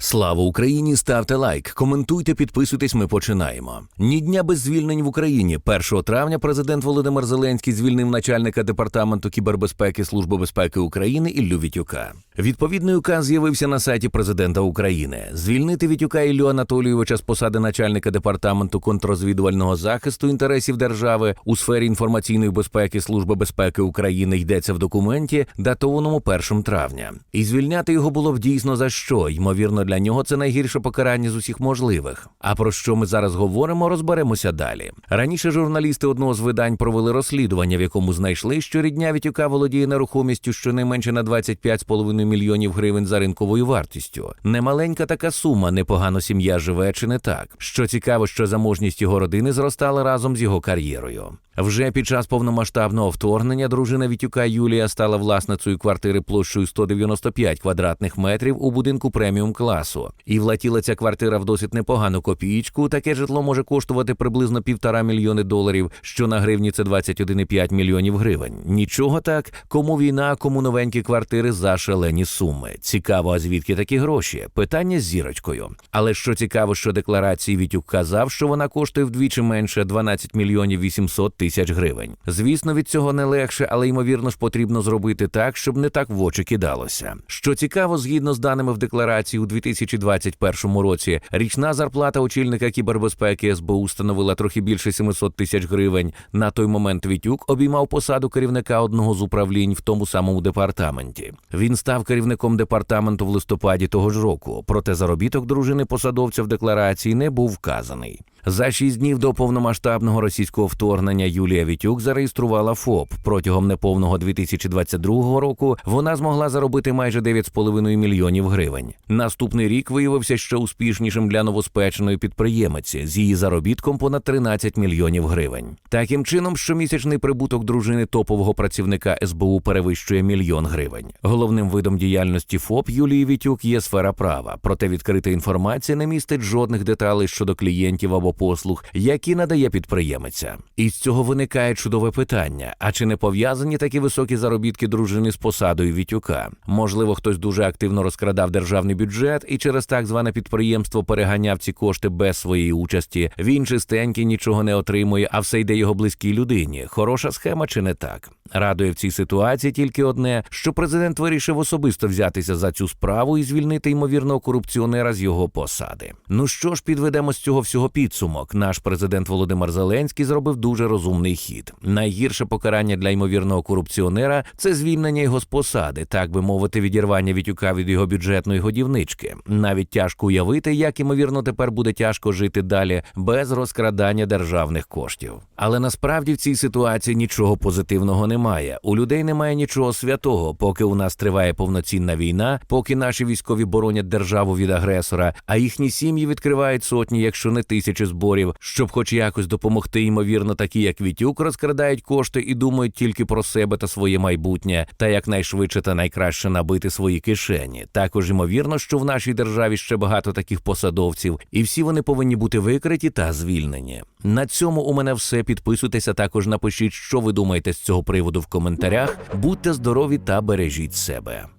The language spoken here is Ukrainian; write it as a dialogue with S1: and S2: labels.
S1: Слава Україні! Ставте лайк, коментуйте, підписуйтесь. Ми починаємо. Ні дня без звільнень в Україні. 1 травня президент Володимир Зеленський звільнив начальника департаменту кібербезпеки Служби безпеки України Іллю Вітюка. Відповідний указ з'явився на сайті президента України. Звільнити Вітюка Іллю Анатолійовича з посади начальника департаменту контррозвідувального захисту інтересів держави у сфері інформаційної безпеки Служби безпеки України йдеться в документі, датованому 1 травня. І звільняти його було б дійсно за що. Ймовірно, для нього це найгірше покарання з усіх можливих. А про що ми зараз говоримо, розберемося далі. Раніше журналісти одного з видань провели розслідування, в якому знайшли, що рідня Вітюка володіє нерухомістю щонайменше на 25,5 мільйонів гривень за ринковою вартістю. Немаленька така сума, непогано сім'я живе чи не так. Що цікаво, що заможність його родини зростала разом з його кар'єрою. Вже під час повномасштабного вторгнення дружина Вітюка Юлія стала власницею квартири площею 195 квадратних метрів у будинку преміум класу. І влетіла ця квартира в досить непогану копієчку. Таке житло може коштувати приблизно півтора мільйони доларів, що на гривні це 21,5 мільйонів гривень. Нічого так, кому війна, кому новенькі квартири за шалені суми. Цікаво, а звідки такі гроші? Питання з зірочкою. Але що цікаво, що декларації Вітюк казав, що вона коштує вдвічі менше 12 мільйонів 800 тисяч гривень. Звісно, від цього не легше, але ймовірно ж потрібно зробити так, щоб не так в очі кидалося. Що цікаво, згідно з даними в декларації у 2021 році, річна зарплата очільника кібербезпеки СБУ становила трохи більше 700 тисяч гривень. На той момент Вітюк обіймав посаду керівника одного з управлінь в тому самому департаменті. Він став керівником департаменту в листопаді того ж року. Проте заробіток дружини посадовця в декларації не був вказаний. За шість днів до повномасштабного російського вторгнення Юлія Вітюк зареєструвала ФОП. Протягом неповного 2022 року вона змогла заробити майже 9,5 мільйонів гривень. Наступний рік виявився ще успішнішим для новоспеченої підприємиці з її заробітком понад 13 мільйонів гривень. Таким чином, щомісячний прибуток дружини топового працівника СБУ перевищує мільйон гривень. Головним видом діяльності ФОП Юлії Вітюк є сфера права. Проте відкрита інформація не містить жодних деталей щодо клієнтів або послуг, які надає підприємиця. І з цього виникає чудове питання: а чи не пов'язані такі високі заробітки дружини з посадою Вітюка? Можливо, хтось дуже активно розкрадав державний бюджет і через так зване підприємство переганяв ці кошти без своєї участі. Він чистенький нічого не отримує, а все йде його близькій людині. Хороша схема чи не так? Радує в цій ситуації тільки одне, що президент вирішив особисто взятися за цю справу і звільнити ймовірного корупціонера з його посади. Ну що ж, підведемо з цього всього підсумок. Наш президент Володимир Зеленський зробив дуже розумний хід. Найгірше покарання для ймовірного корупціонера це звільнення його з посади, так би мовити, відірвання Вітюка від його бюджетної годівнички. Навіть тяжко уявити, як ймовірно тепер буде тяжко жити далі без розкрадання державних коштів. Але насправді в цій ситуації нічого позитивного немає. У людей немає нічого святого, поки у нас триває повноцінна війна, поки наші військові боронять державу від агресора, а їхні сім'ї відкривають сотні, якщо не тисячі зборів, щоб хоч якось допомогти. Ймовірно, такі як Вітюк розкрадають кошти і думають тільки про себе та своє майбутнє, та якнайшвидше та найкраще набити свої кишені. Також ймовірно, що в нашій державі ще багато таких посадовців, і всі вони повинні бути викриті та звільнені. На цьому у мене все. Підписуйтеся, також напишіть, що ви думаєте з цього приводу в коментарях. Будьте здорові та бережіть себе.